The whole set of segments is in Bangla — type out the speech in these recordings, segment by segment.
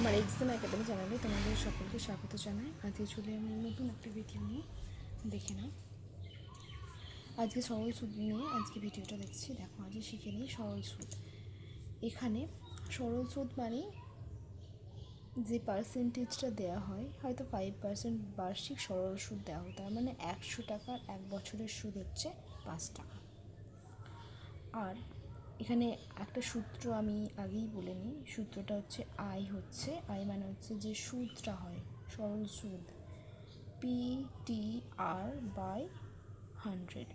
আমার এক্সাম একাডেমি চ্যানেলে তোমাদের সকলকে স্বাগত জানাই। আজকে চলে আমি নতুন একটা ভিডিও নিয়ে দেখে নাও। আজকে সরল সুদ নিয়ে আজকে ভিডিওটা দেখছি। দেখো, আজকে শিখে নিই সরল সুদ। এখানে সরল সুদ মানে যে পার্সেন্টেজটা দেওয়া হয়, হয়তো ফাইভ পার্সেন্ট বার্ষিক সরল সুদ দেওয়া হয়। তার মানে একশো টাকার এক বছরের সুদ হচ্ছে পাঁচ টাকা। আর এখানে একটা সূত্র আমি আগেই বলে নিই। সূত্রটা হচ্ছে আই হচ্ছে, আই মানে হচ্ছে যে সুদটা হয়, সরল সুদ। P T R by hundred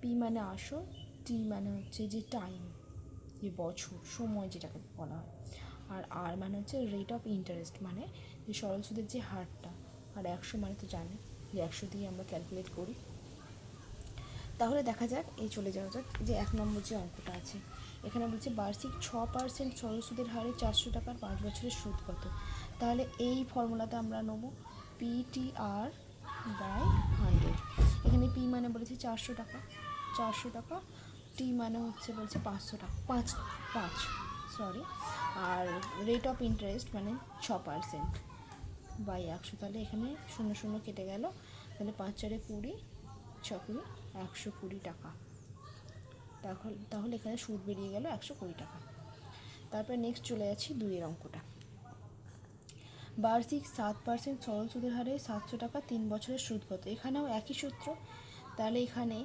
P মানে আসো টি মানে হচ্ছে যে টাইম যে বছর, সময় যেটাকে বলা হয়। আর আর মানে হচ্ছে রেট অফ ইন্টারেস্ট মানে যে সরল সুদের যে হারটা। আর একশো মানে তো জানে যে একশো দিয়ে আমরা ক্যালকুলেট করি। তাহলে দেখা যাক, এই চলে যাওয়া যাক যে এক নম্বর যে অঙ্কটা আছে। এখানে বলছে বার্ষিক ছ পার্সেন্ট সরল সুদের হারে চারশো টাকার পাঁচ বছরের সুদ কত? তাহলে এই ফর্মুলাতে আমরা নেব পিটিআর বাই হান্ড্রেড এখানে পি মানে বলেছে চারশো টাকা চারশো টাকা টি মানে হচ্ছে বলছে পাঁচশো টাকা, পাঁচ পাঁচ sorry R rate of interest মানে ছ পার্সেন্ট বাই একশো। তাহলে এখানে শূন্য শূন্য কেটে গেল, তাহলে পাঁচ চারে কুড়ি ছ কুড়ি একশো কুড়ি টাকা। তাহলে এখানে সুদ বেরিয়ে গেল একশো কুড়ি টাকা। তারপরে নেক্সট চলে যাচ্ছি দুইয়ের অঙ্কটা। বার্ষিক সাত পার্সেন্ট সরল সুদের হারে সাতশো টাকা তিন বছরের সুদ কত? এখানেও একই সূত্র। তাহলে এখানে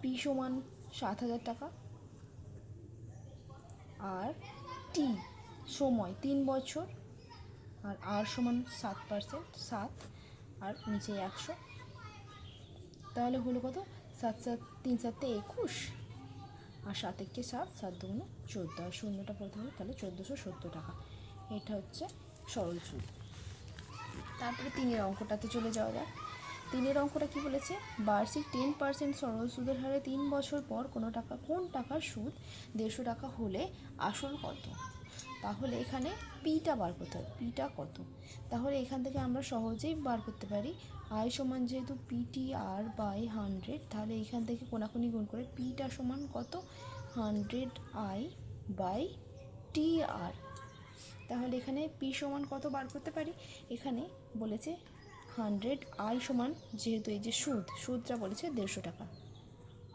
পি সমান সাত হাজার টাকা আর টি সময় তিন বছর আর আর সমান সাত পার্সেন্ট সাত আর নিচে একশো। তাহলে হলো কত? সাত সাত তিন সাতে একুশ। আর সাত একে সাত সাত দুগুণে চোদ্দ। আর শূন্যটা পড়তে হবে, তাহলে চোদ্দোশো সত্তর টাকা। এটা হচ্ছে সরল সুদ তারপরে তিনের অঙ্কটাতে চলে যাওয়া যাক। তিনের অঙ্কটা কি বলেছে? বার্ষিক টেন পার্সেন্ট সরল সুদের হারে তিন বছর পর কোনো টাকা, কোন টাকার সুদ দেড়শো টাকা হলে আসল কত? তাহলে এখানে পিটা বার করতে হবে। পিটা কত? তাহলে এখান থেকে আমরা সহজেই বার করতে পারি। আই সমান যেহেতু পিটি আর বাই হান্ড্রেড, তাহলে এখান থেকে কোনাকুনি গুণ করে পিটা সমান কত? Hundred I by T R তাহলে এখানে পি সমান কত বার করতে পারি? এখানে বলেছে হান্ড্রেড আই সমান যেহেতু এই যে সুদ, সুদটা বলেছে দেড়শো টাকা।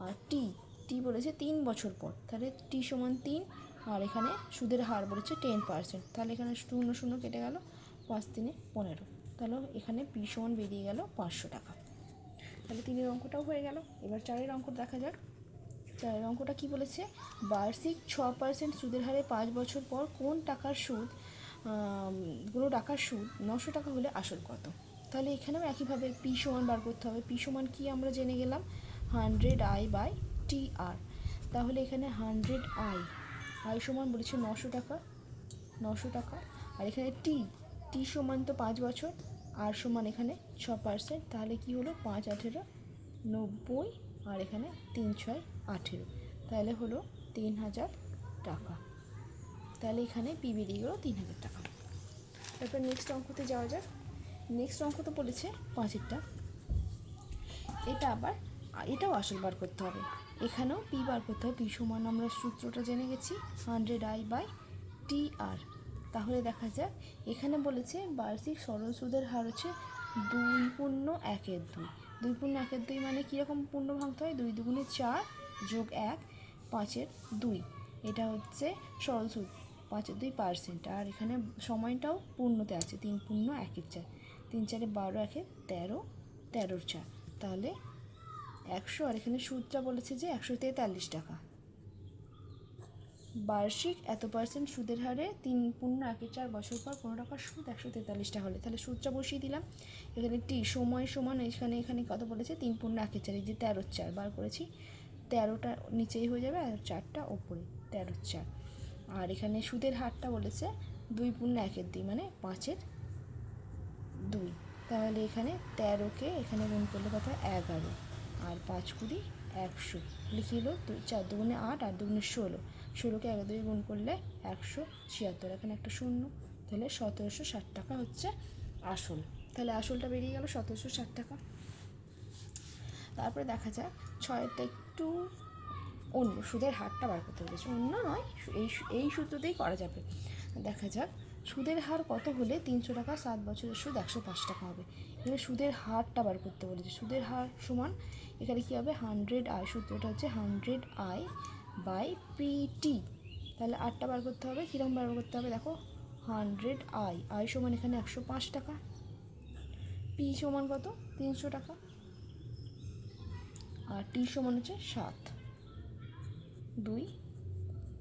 আর টি টি বলেছে তিন বছর পর, তাহলে টি সমান তিন আর এখানে সুদের হার বলেছে টেন পার্সেন্ট তাহলে এখানে শূন্য শূন্য কেটে গেল পাঁচ তিনে পনেরো। তাহলে এখানে পি সমান বেরিয়ে গেল পাঁচশো টাকা। তাহলে তিনের অঙ্কটাও হয়ে গেল। এবার চারের অঙ্ক দেখা যাক। চারের অঙ্কটা কি বলেছে? বার্ষিক ছ পার্সেন্ট সুদের হারে পাঁচ বছর পর কোন টাকার সুদ কোনো টাকার সুদ নশো টাকা হলে আসল কত? তাহলে এখানেও একইভাবে পি সমান বার করতে হবে। পি সমান কি আমরা জেনে গেলাম? Hundred I by T R তাহলে এখানে হান্ড্রেড আই আই সমান বলেছে নশো টাকা নশো টাকা। আর এখানে টি টি সমান তো পাঁচ বছর আর সমান এখানে ছ পার্সেন্ট তাহলে কি হলো? পাঁচ আঠেরো নব্বই, আর এখানে তিন ছয় আঠেরো। তাহলে হলো তিন হাজার টাকা। তাহলে এখানে পি বেরিয়ে গেলো তিন হাজার টাকা। তারপর নেক্সট অঙ্কতে যাওয়া যাক। নেক্সট অঙ্ক তো বলেছে পাঁচেরটা। এটা আবার, এটাও আসল বার করতে হবে। এখানেও পি বার করতে হবে। পি সমান আমরা সূত্রটা জেনে গেছি hundred I by T R তাহলে দেখা যাক, এখানে বলেছে বার্ষিক সরল সুদের হার হচ্ছে দুই পূর্ণ একের দুই। দুই পূর্ণ একের দুই মানে কীরকম পূর্ণ ভাঙতে হয়? দুই দুগুণে চার যোগ এক পাঁচের দুই। এটা হচ্ছে সরল সুদ, পাঁচের দুই পার্সেন্ট আর এখানে সময়টাও পূর্ণতে আছে, তিন পূর্ণ একের চার। তিন চারে বারো একে তেরো, তেরোর চার। তাহলে একশো, আর এখানে সুদটা বলেছে যে একশো তেতাল্লিশ টাকা। বার্ষিক এত পার্সেন্ট সুদের হারে তিন পূর্ণ একের চার বছর পর পনেরো টাকার সুদ একশো তেতাল্লিশ টাকা হলে। তাহলে সুদটা বসিয়ে দিলাম। এখানে টি, সময় সমান এখানে এখানে কত বলেছে? তিন পূর্ণ একের চার, এই যে তেরো চার, বার করেছি। তেরোটা নিচেই হয়ে যাবে আর চারটা ওপরে, তেরো চার। আর এখানে সুদের হারটা বলেছে দুই পূর্ণ একের দুই মানে পাঁচের দুই। তাহলে এখানে তেরোকে এখানে গুণ করলে হয়? এগারো। আর পাঁচ কুড়ি, একশো। লিখে হলো দুই চার, দুগুণে আট আর দুগুণে ষোলো। ষোলোকে এগারো দিয়ে গুণ করলে একশো ছিয়াত্তর, এখানে একটা শূন্য। তাহলে সতেরোশো ষাট টাকা হচ্ছে আসল। তাহলে আসলটা বেরিয়ে গেল সতেরোশো ষাট টাকা। তারপরে দেখা যাক ছয়েরটা একটু অন্য, সুদের হারটা বার করতে বলেছে অন্য নয়, এই এই সূত্রতেই করা যাবে। দেখা যাক সুদের হার কত হলে তিনশো টাকা, সাত বছরের সুদ একশো পাঁচ টাকা হবে? এখানে সুদের হারটা বার করতে বলেছে। সুদের হার সমান, এখানে কী হবে? হান্ড্রেড আই সূত্রটা হচ্ছে হান্ড্রেড আই বাই পিটি তাহলে আটটা বার করতে হবে, কীরকম বার করতে হবে? দেখো হান্ড্রেড আই আই সমান এখানে একশো পাঁচ টাকা। পি সমান কত? তিনশো টাকা। আর টি সমান হচ্ছে সাত। দুই,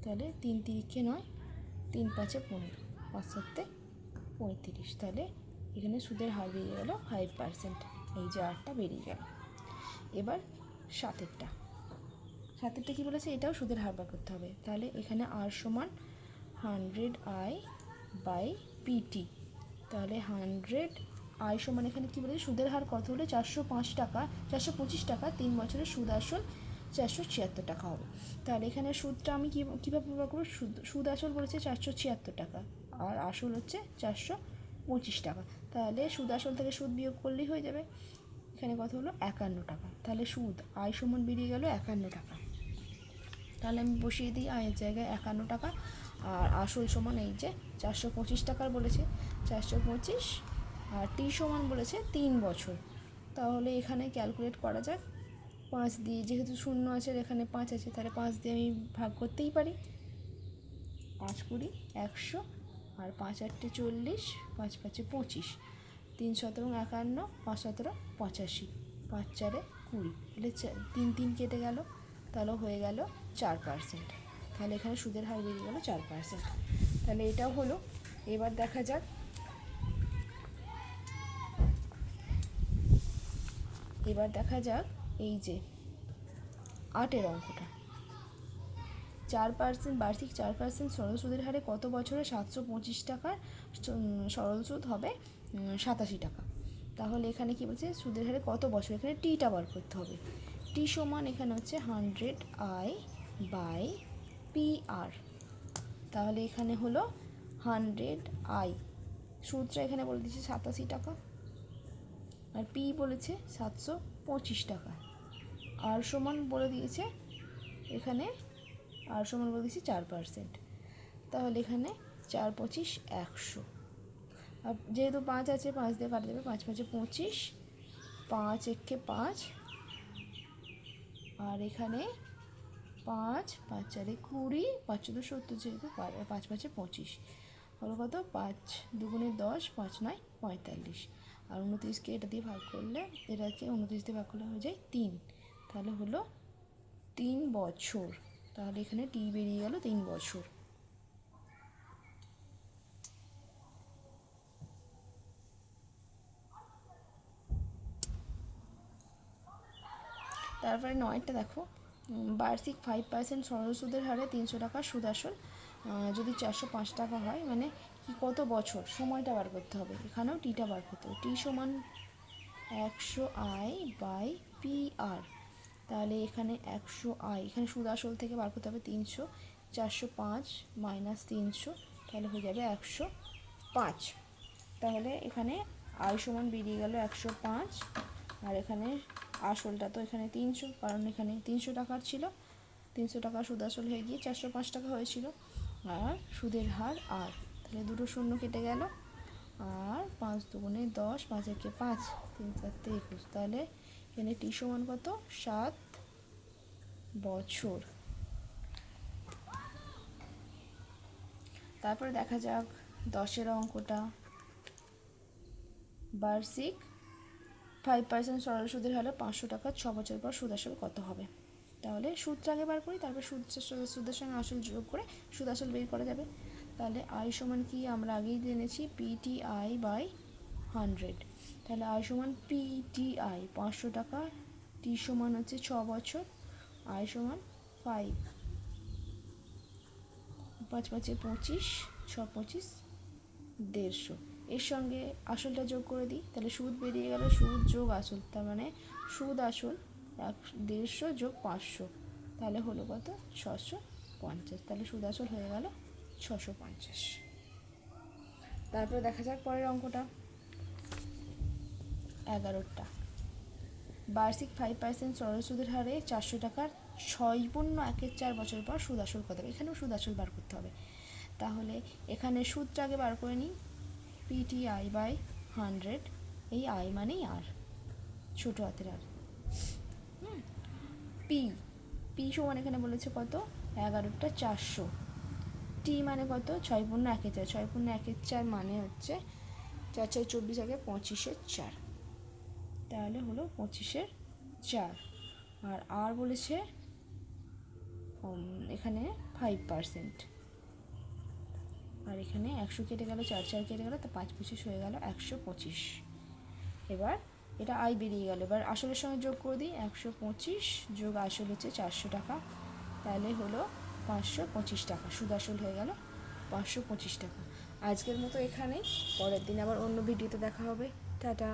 তাহলে তিন তিরিখে নয়, তিন পাঁচে পনেরো। পাঁচ সাতে পঁয়ত্রিশ। তাহলে এখানে সুদের হার বেরিয়ে গেল ফাইভ পার্সেন্ট এই যে আটটা বেরিয়ে গেল। এবার সাতেরটা। সাতেরটা কী বলেছে? এটাও সুদের হার বার করতে হবে। তাহলে এখানে আর সমান হান্ড্রেড আই বাই পিটি তাহলে হান্ড্রেড আই সমান এখানে কী বলেছে? সুদের হার কত হলে? চারশো পাঁচ টাকা, চারশো পঁচিশ টাকা, তিন বছরের সুদ আসল চারশো ছিয়াত্তর টাকা হবে। তাহলে এখানে সুদটা আমি কী কীভাবে ব্যবহার করব? সুদ সুদ আসল বলেছে চারশো ছিয়াত্তর টাকা। আর আসল হচ্ছে চারশো পঁচিশ টাকা। তাহলে সুদ, আসল থেকে সুদ বিয়োগ করলেই হয়ে যাবে। এখানে কত হলো একান্ন টাকা। তাহলে সুদ, আয় সমান বেরিয়ে গেল একান্ন টাকা। তাহলে আমি বসিয়ে দিই আয়ের জায়গায় একান্ন টাকা। আর আসল সমান এই যে চারশো পঁচিশ টাকার বলেছে। চারশো পঁচিশ আর টি সমান বলেছে তিন বছর। তাহলে এখানে ক্যালকুলেট করা যাক। পাঁচ দিয়ে, যেহেতু শূন্য আছে এখানে পাঁচ আছে, তাহলে পাঁচ দিয়ে আমি ভাগ করতেই পারি। পাঁচ কুড়ি একশো আর পাঁচ আটটে চল্লিশ, পাঁচ পাঁচে পঁচিশ। তিন সতেরো একান্ন, পাঁচ সতেরো পঁচাশি। পাঁচ চারে কুড়ি। তাহলে তিন তিন কেটে গেল, তাহলে হয়ে গেল চার পার্সেন্ট তাহলে এখানে সুদের হার বেরিয়ে গেল চার পার্সেন্ট তাহলে এটাও হলো। এবার দেখা যাক। এবার দেখা যাক এই যে আটের অঙ্কটা। চার পার্সেন্ট বার্ষিক চার পার্সেন্ট সরল সুদের হারে কত বছরে সাতশো পঁচিশ টাকার সরল সুদ হবে? সাতাশি টাকা। তাহলে এখানে কি বলছে? সুদের হারে কত বছর? এখানে টিটা বার করতে হবে। টি সমান এখানে হচ্ছে hundred I by P R তাহলে এখানে হলো হান্ড্রেড আই সুদটা এখানে বলে দিচ্ছে সাতাশি টাকা। আর পি বলেছে সাতশো পঁচিশ টাকা। আর সমান বলে দিয়েছে এখানে আর সমান দিয়েছি চার পার্সেন্ট তাহলে এখানে চার পঁচিশ একশো। আর যেহেতু পাঁচ আছে, পাঁচ দিয়ে কাটা যাবে পাঁচ পাঁচে পঁচিশ। পাঁচ একে পাঁচ। আর এখানে পাঁচ পাঁচ চারে কুড়ি, পাঁচ চোদ্দ সত্তর যেহেতু পাঁচ পাঁচে পঁচিশ। হলো কত? পাঁচ দুগুণে দশ, পাঁচ নয়, পঁয়তাল্লিশ। আর উনত্রিশকে এটা দিয়ে ভাগ করলে এটাকে উনত্রিশ দিয়ে ভাগ করলে হয়ে যায় তিন। তাহলে হলো তিন বছর। তাহলে এখানে টি বেরিয়ে গেল তিন বছর। তারপরে নয়টা দেখো। বার্ষিক ফাইভ পার্সেন্ট সরল সুদের হারে তিনশো টাকা সুদ আসল যদি চারশো পাঁচ টাকা হয় মানে কি কত বছর? সময়টা বার করতে হবে। এখানেও টিটা বার করতে হবে। টি সমান একশো আই বাই পি আর। তাহলে এখানে একশো আই, এখানে সুদ আসল থেকে বার করতে হবে তিনশো, চারশো পাঁচ মাইনাস তিনশো, তাহলে হয়ে যাবে একশো পাঁচ। তাহলে এখানে আয় সমান বেরিয়ে গেল একশো পাঁচ, আর এখানে আসলটা তো এখানে তিনশো, কারণ এখানে তিনশো টাকার ছিল। তিনশো টাকা সুদ আসল হয়ে গিয়ে চারশো পাঁচ টাকা হয়েছিল। আর সুদের হার আর, তাহলে দুটো শূন্য কেটে গেল। আর পাঁচ দুগুণে দশ, পাঁচ একে পাঁচ, তিন চারটে একুশ, তাহলে এখানে টি সমান কত? সাত বছর। তারপরে দেখা যাক দশের অঙ্কটা। বার্ষিক ফাইভ পার্সেন্ট সরল সুদের হারে পাঁচশো টাকা ছ বছর পর সুদ আসল কত হবে? তাহলে সুদটা আগে বার করি, তারপর সুদ সুদ- সুদের সঙ্গে আসল যোগ করে সুদ আসল বের করা যাবে। তাহলে আই সমান কি? আমরা আগেই জেনেছি পিটি আই বাই হান্ড্রেড তাহলে আই সমান পিটি আই পাঁচশো টাকা। টি সমান হচ্ছে ছ বছর আই সমান ফাইভ পাঁচ পাঁচে পঁচিশ, ছ পঁচিশ, দেড়শো। এর সঙ্গে আসলটা যোগ করে দিই, তাহলে সুদ বেরিয়ে গেল, সুদ যোগ আসল, তার মানে সুদ আসল, এক দেড়শো যোগ পাঁচশো। তাহলে হলো কত? ছশো পঞ্চাশ। তাহলে সুদ আসল হয়ে গেল ছশো পঞ্চাশ। তারপরে দেখা যাক পরের অঙ্কটা। এগারোটা। বার্ষিক ফাইভ পার্সেন্ট সরল সুদের হারে চারশো টাকার ছয় পূর্ণ একের চার বছর পর সুদ আসল কত হবে? এখানেও সুদ আসল বার করতে হবে। তাহলে এখানে আগে বার করে নিই। পিটি আই বাই হান্ড্রেড এই আই মানেই আর ছোটো হাতের আর পি পি সমান এখানে বলেছে কত? এগারোটা চারশো। টি মানে কত? ছয় পূর্ণ একের চার। ছয় পূর্ণ একের চার মানে হচ্ছে চার ছয় চব্বিশ আগে পঁচিশের চার। তাহলে হলো পঁচিশের চার। আর আর বলেছে এখানে ফাইভ পার্সেন্ট আর এখানে একশো কেটে গেল, চার চার কেটে গেল, তো পাঁচ পঁচিশ হয়ে গেল একশো পঁচিশ। এবার এটা আই বেরিয়ে গেল। এবার আসলের সঙ্গে যোগ করে দিই, একশো পঁচিশ যোগ আসল হচ্ছে চারশো টাকা। তাহলে হলো পাঁচশো পঁচিশ টাকা সুদ আসল হয়ে গেল পাঁচশো পঁচিশ টাকা। আজকের মতো এখানেই, পরের দিন আবার অন্য ভিডিওতে দেখা হবে। টাটা।